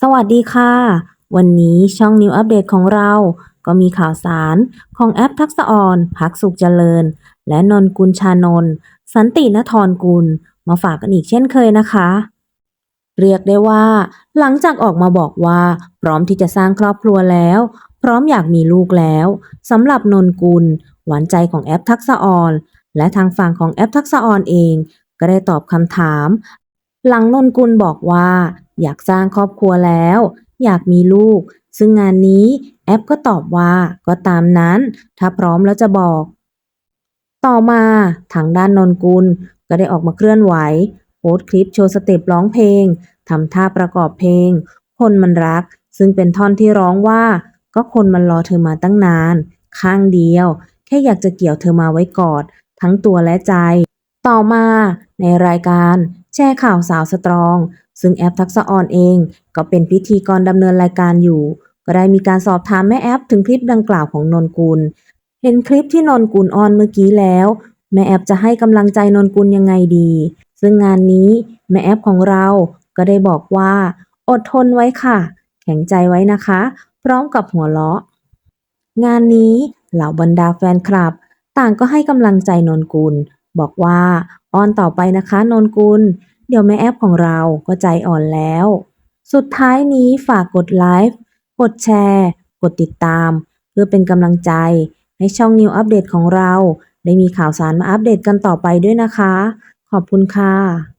สวัสดีค่ะ วันนี้ช่องนิวอัปเดตของเรา ก็มีข่าวสารของแอปทักษะออนพักสุขเจริญ และนนกุลชานนท์สันตินทรกุล มาฝากกันอีกเช่นเคยนะคะ เรียกได้ว่า หลังจากออกมาบอกว่า พร้อมที่จะสร้างครอบครัวแล้ว พร้อมอยากมีลูกแล้วสำหรับนนกุล หวานใจของแอปทักษะออนและทางฝั่งของแอปทักษะออนเอง ก็ได้ตอบคำถาม หลังนนกุลบอกว่า อยากสร้างครอบครัวแล้ว อยากมีลูก ซึ่งงานนี้แอปก็ตอบว่าก็ตามนั้น ถ้าพร้อมแล้วจะบอก ต่อมาทางด้านนนกุลก็ได้ออกมาเคลื่อนไหว โพสต์คลิปโชว์สเต็ปร้องเพลงทำท่าประกอบเพลง คนมันรัก ซึ่งเป็นท่อนที่ร้องว่า ก็คนมันรอเธอมาตั้งนาน ข้างเดียว แค่อยากจะเกี่ยวเธอมาไว้กอด ทั้งตัวและใจ ต่อมาในรายการแชร์ข่าวสาวสตรอง ซึ่งแอปทักษะออนเอง ก็เป็นพิธีกรดำเนินรายการอยู่ ก็ได้มีการสอบถามแม่แอปถึงคลิปดังกล่าวของนนกุล เห็นคลิปที่นนกุลออนเมื่อกี้แล้ว แม่แอปจะให้กำลังใจนนกุลยังไงดี ซึ่งงานนี้แม่แอปของเราก็ได้บอกว่า อดทนไว้ค่ะ แข็งใจไว้นะคะ พร้อมกับหัวเราะ งานนี้เหล่าบรรดาแฟนคลับ ต่างก็ให้กำลังใจนนกุล บอกว่าออนต่อไปนะคะนนกุล เดี๋ยวแม่แอปของเราก็ใจอ่อนแล้ว สุดท้ายนี้ฝากกดไลฟ์กดแชร์ กดติดตาม เพื่อเป็นกำลังใจ ให้ช่องนิวอัปเดตของเรา ได้มีข่าวสารมาอัปเดตกันต่อไปด้วยนะคะ ขอบคุณค่ะ